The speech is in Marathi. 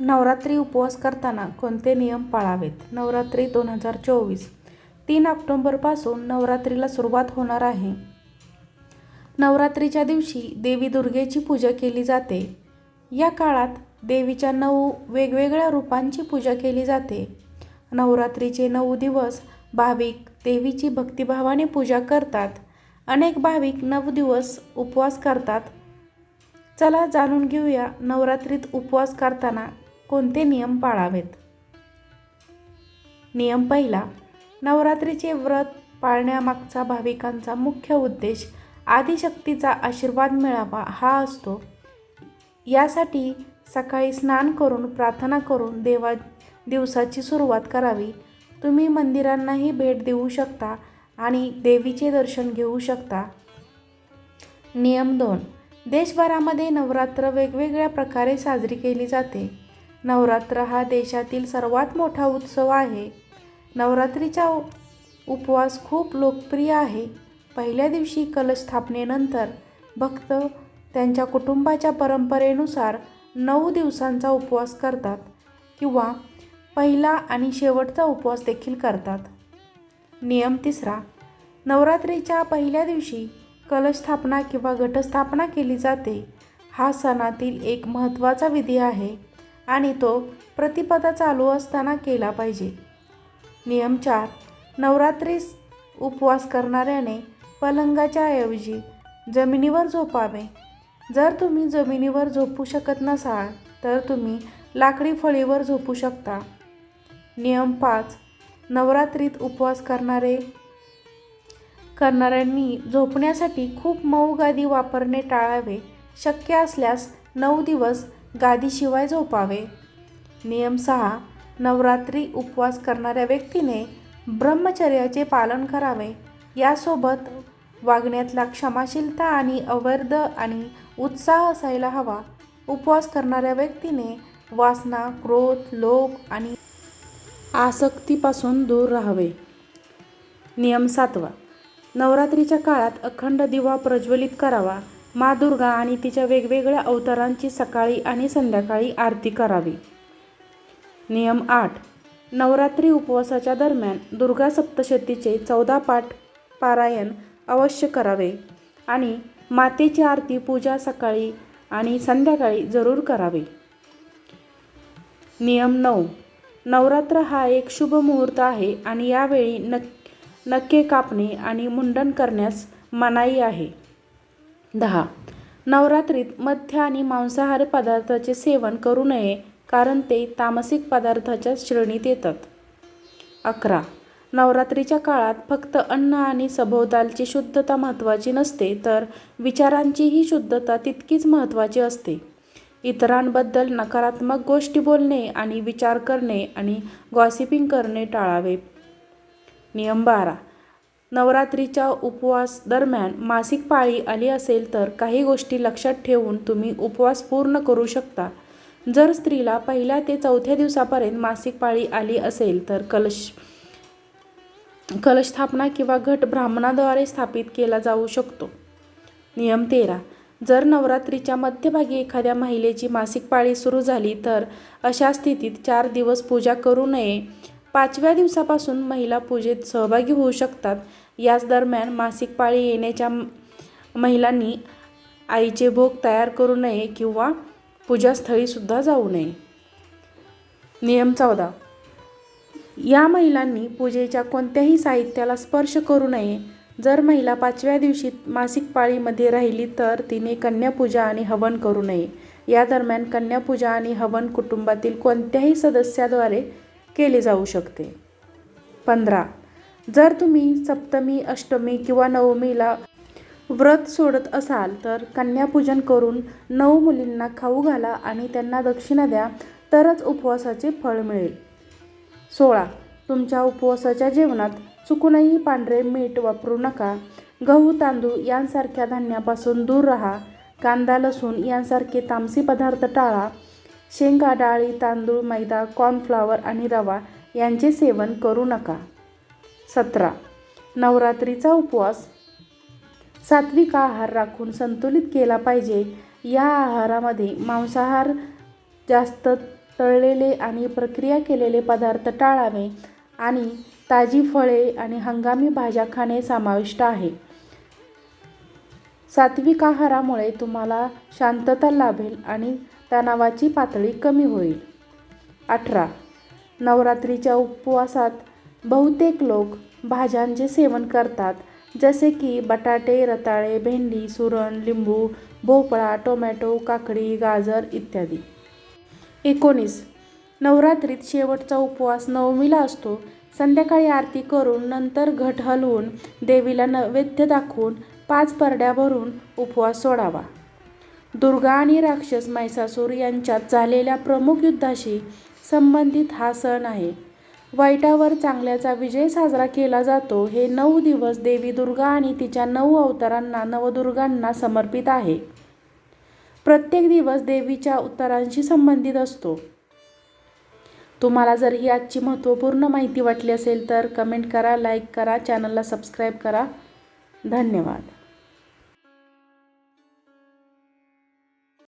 नवरात्री उपवास करताना कोणते नियम पाळावेत? नवरात्री दोन हजार चोवीस. तीन ऑक्टोंबरपासून नवरात्रीला सुरुवात होणार आहे. नवरात्रीच्या दिवशी देवी दुर्गेची पूजा केली जाते. या काळात देवीच्या नऊ वेगवेगळ्या रूपांची पूजा केली जाते. नवरात्रीचे नऊ दिवस भाविक देवीची भक्तिभावाने पूजा करतात. अनेक भाविक नऊ दिवस उपवास करतात. चला जाणून घेऊया नवरात्रीत उपवास करताना कोणते नियम पाळावेत? नियम पहिला नवरात्रीचे व्रत पाळण्यामागचा भाविकांचा मुख्य उद्देश आदिशक्तीचा आशीर्वाद मिळावा हा असतो. यासाठी सकाळी स्नान करून प्रार्थना करून देवा दिवसाची सुरुवात करावी. तुम्ही मंदिरांनाही भेट देऊ शकता आणि देवीचे दर्शन घेऊ शकता. नियम दोन देशभरामध्ये नवरात्र वेगवेगळ्या प्रकारे साजरी केली जाते. नवरात्र हा देशातील सर्वात मोठा उत्सव आहे. नवरात्रीचा उपवास खूप लोकप्रिय आहे. पहिल्या दिवशी कलश स्थापनेनंतर भक्त त्यांच्या कुटुंबाच्या परंपरेनुसार नऊ दिवसांचा उपवास करतात किंवा पहिला आणि शेवटचा उपवास देखील करतात. नियम तिसरा नवरात्रीच्या पहिल्या दिवशी कलशस्थापना किंवा घटस्थापना केली जाते. हा सणातील एक महत्त्वाचा विधी आहे. आणि तो प्रतिपदा चालू असताना केला पाहिजे. नियम चार. नवरात्रीस उपवास करणाऱ्याने पलंगाच्या ऐवजी जमिनीवर झोपावे. जर तुम्ही जमिनीवर झोपू शकत नसाल तर तुम्ही लाकडी फळीवर झोपू शकता. नियम पाच. नवरात्रीत उपवास करणारे करणाऱ्यांनी झोपण्यासाठी खूप मऊ गादी वापरणे टाळावे. शक्य असल्यास नऊ दिवस गादीशिवाय झोपावे. नियम सहा. नवरात्री उपवास करणाऱ्या व्यक्तीने ब्रह्मचर्याचे पालन करावे. यासोबत वागण्यातला क्षमाशीलता आणि अवर्ध आणि उत्साह असायला हवा. उपवास करणाऱ्या व्यक्तीने वासना क्रोध लोभ आणि आसक्तीपासून दूर राहावे. नियम सातवा. नवरात्रीच्या काळात अखंड दिवा प्रज्वलित करावा. मा दुर्गा आणि तिच्या वेगवेगळ्या अवतारांची सकाळी आणि संध्याकाळी आरती करावी. नियम आठ. नवरात्री उपवासाच्या दरम्यान दुर्गा सप्तशतीचे चौदा पाठ पारायण अवश्य करावे आणि मातेची आरती पूजा सकाळी आणि संध्याकाळी जरूर करावी. नियम नऊ. नवरात्र हा एक शुभ मुहूर्त आहे आणि यावेळी नक नक्के कापणे आणि मुंडन करण्यास मनाई आहे. दहा. नवरात्रीत मध्य आणि मांसाहारी पदार्थाचे सेवन करू नये कारण ते तामसिक पदार्थाच्या श्रेणीत येतात. अकरा. नवरात्रीच्या काळात फक्त अन्न आणि सभोवतालची शुद्धता महत्त्वाची नसते तर विचारांचीही शुद्धता तितकीच महत्त्वाची असते. इतरांबद्दल नकारात्मक गोष्टी बोलणे आणि विचार करणे आणि गॉसिपिंग करणे टाळावे. नियम बारा. नवरात्रीच्या उपवास दरम्यान मासिक पाळी आली असेल तर काही गोष्टी लक्षात ठेवून तुम्ही उपवास पूर्ण करू शकता. जर स्त्रीला पहिल्या ते चौथ्या दिवसापर्यंत मासिक पाळी आली असेल तर कलश कलशस्थापना किंवा घट ब्राह्मणाद्वारे स्थापित केला जाऊ शकतो. नियम तेरा. जर नवरात्रीच्या मध्यभागी एखाद्या महिलेची मासिक पाळी सुरू झाली तर अशा स्थितीत चार दिवस पूजा करू नये. पाचव्या दिवसापासून महिला पूजेत सहभागी होऊ शकतात. याच दरम्यान मासिक पाळी येण्याच्या महिलांनी आईचे भोग तयार करू नये किंवा पूजास्थळीसुद्धा जाऊ नये. नियम चौदा. या महिलांनी पूजेच्या कोणत्याही साहित्याला स्पर्श करू नये. जर महिला पाचव्या दिवशी मासिक पाळीमध्ये राहिली तर तिने कन्यापूजा आणि हवन करू नये. या दरम्यान कन्यापूजा आणि हवन कुटुंबातील कोणत्याही सदस्याद्वारे केले जाऊ शकते. पंधरा. जर तुम्ही सप्तमी अष्टमी किंवा नवमीला व्रत सोडत असाल तर कन्यापूजन करून नऊ मुलींना खाऊ घाला आणि त्यांना दक्षिणा द्या तरच उपवासाचे फळ मिळेल. सोळा. तुमच्या उपवासाच्या जेवणात चुकूनही पांढरे मीठ वापरू नका. गहू तांदूळ यांसारख्या धान्यापासून दूर राहा. कांदा लसूण यांसारखे तामसी पदार्थ टाळा. शेंगा डाळी तांदूळ मैदा कॉर्नफ्लॉवर आणि रवा यांचे सेवन करू नका. सतरा. नवरात्रीचा उपवास. सात्विक आहार राखून संतुलित केला पाहिजे. या आहारामध्ये मांसाहार जास्त तळलेले आणि प्रक्रिया केलेले पदार्थ टाळावे आणि ताजी फळे आणि हंगामी भाज्या खाणे समाविष्ट आहे. सात्विक आहारामुळे तुम्हाला शांतता लाभेल आणि तणावाची पातळी कमी होईल. अठरा. नवरात्रीच्या उपवासात बहुतेक लोक भाज्यांचे सेवन करतात जसे की बटाटे रताळे भेंडी सुरण लिंबू भोपळा टोमॅटो काकडी गाजर इत्यादी. एकोणीस. नवरात्रीत शेवटचा उपवास नवमीला असतो. संध्याकाळी आरती करून नंतर घट हलवून देवीला नैवेद्य दाखवून पाच परड्या भरून उपवास सोडावा. दुर्गा आणि राक्षस महिषासूर यांच्यात झालेल्या प्रमुख युद्धाशी संबंधित हा सण आहे. वाईटावर चांगल्याचा विजय साजरा केला जातो. हे नऊ दिवस देवी दुर्गा आणि तिच्या नऊ अवतारांना नवदुर्गांना समर्पित आहे. प्रत्येक दिवस देवीच्या उत्तरांशी संबंधित असतो. तुम्हाला जर ही आजची महत्त्वपूर्ण माहिती वाटली असेल तर कमेंट करा लाईक करा चॅनलला सबस्क्राईब करा. धन्यवाद.